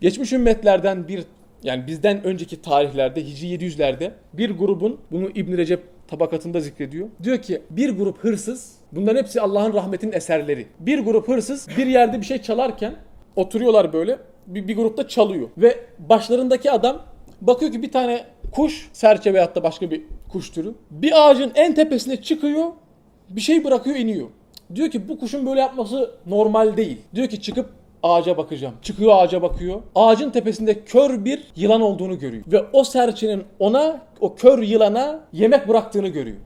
Geçmiş ümmetlerden bir yani bizden önceki tarihlerde Hicri 700'lerde bir grubun bunu İbn Recep tabakatında zikrediyor. Diyor ki bir grup hırsız bunların hepsi Allah'ın rahmetinin eserleri. Bir grup hırsız bir yerde bir şey çalarken oturuyorlar böyle bir, bir grupta çalıyor ve başlarındaki adam bakıyor ki bir tane kuş serçe veyahut da başka bir kuş türü bir ağacın en tepesine çıkıyor bir şey bırakıyor iniyor. Diyor ki bu kuşun böyle yapması normal değil. Diyor ki çıkıp ağaca bakacağım. Çıkıyor ağaca bakıyor. Ağacın tepesinde kör bir yılan olduğunu görüyor. Ve o serçenin ona, o kör yılana yemek bıraktığını görüyor.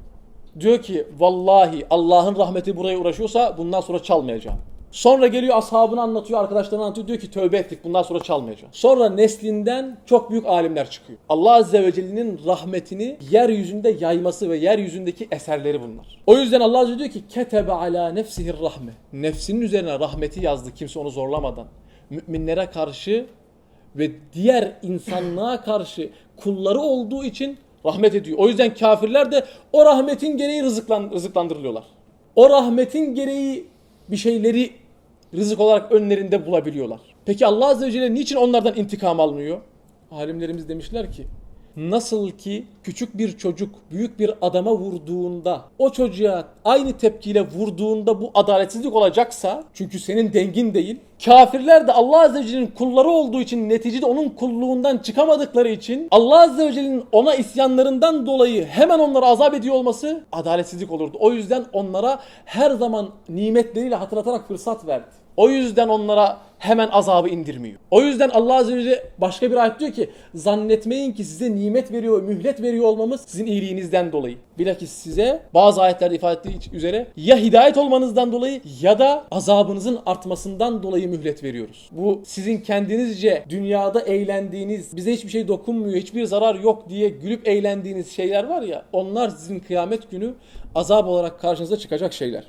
Diyor ki vallahi Allah'ın rahmeti buraya uğraşıyorsa bundan sonra çalmayacağım. Sonra geliyor ashabını anlatıyor, arkadaşlarına anlatıyor. Diyor ki tövbe ettik bundan sonra çalmayacağım. Sonra neslinden çok büyük alimler çıkıyor. Allah Azze ve Celle'nin rahmetini yeryüzünde yayması ve yeryüzündeki eserleri bunlar. O yüzden Allah Azze diyor ki ketebe ala nefsihir rahme. Nefsinin üzerine rahmeti yazdı kimse onu zorlamadan. Müminlere karşı ve diğer insanlığa karşı kulları olduğu için rahmet ediyor. O yüzden kafirler de o rahmetin gereği rızıklan, rızıklandırılıyorlar. O rahmetin gereği bir şeyleri rızık olarak önlerinde bulabiliyorlar. Peki Allah Azze ve Celle niçin onlardan intikam almıyor? Alimlerimiz demişler ki nasıl ki küçük bir çocuk büyük bir adama vurduğunda o çocuğa aynı tepkiyle vurduğunda bu adaletsizlik olacaksa çünkü senin dengin değil kafirler de Allah Azze ve Celle'nin kulları olduğu için neticede onun kulluğundan çıkamadıkları için Allah Azze ve Celle'nin ona isyanlarından dolayı hemen onları azap ediyor olması adaletsizlik olurdu. O yüzden onlara her zaman nimetleriyle hatırlatarak fırsat verdi. O yüzden onlara hemen azabı indirmiyor. O yüzden Allah Azze ve Celle başka bir ayet diyor ki zannetmeyin ki size nimet veriyor, mühlet veriyor olmamız sizin iyiliğinizden dolayı. Bilakis size bazı ayetlerde ifade ettiği üzere ya hidayet olmanızdan dolayı ya da azabınızın artmasından dolayı mühlet veriyoruz. Bu sizin kendinizce dünyada eğlendiğiniz, bize hiçbir şey dokunmuyor, hiçbir zarar yok diye gülüp eğlendiğiniz şeyler var ya onlar sizin kıyamet günü azap olarak karşınıza çıkacak şeyler.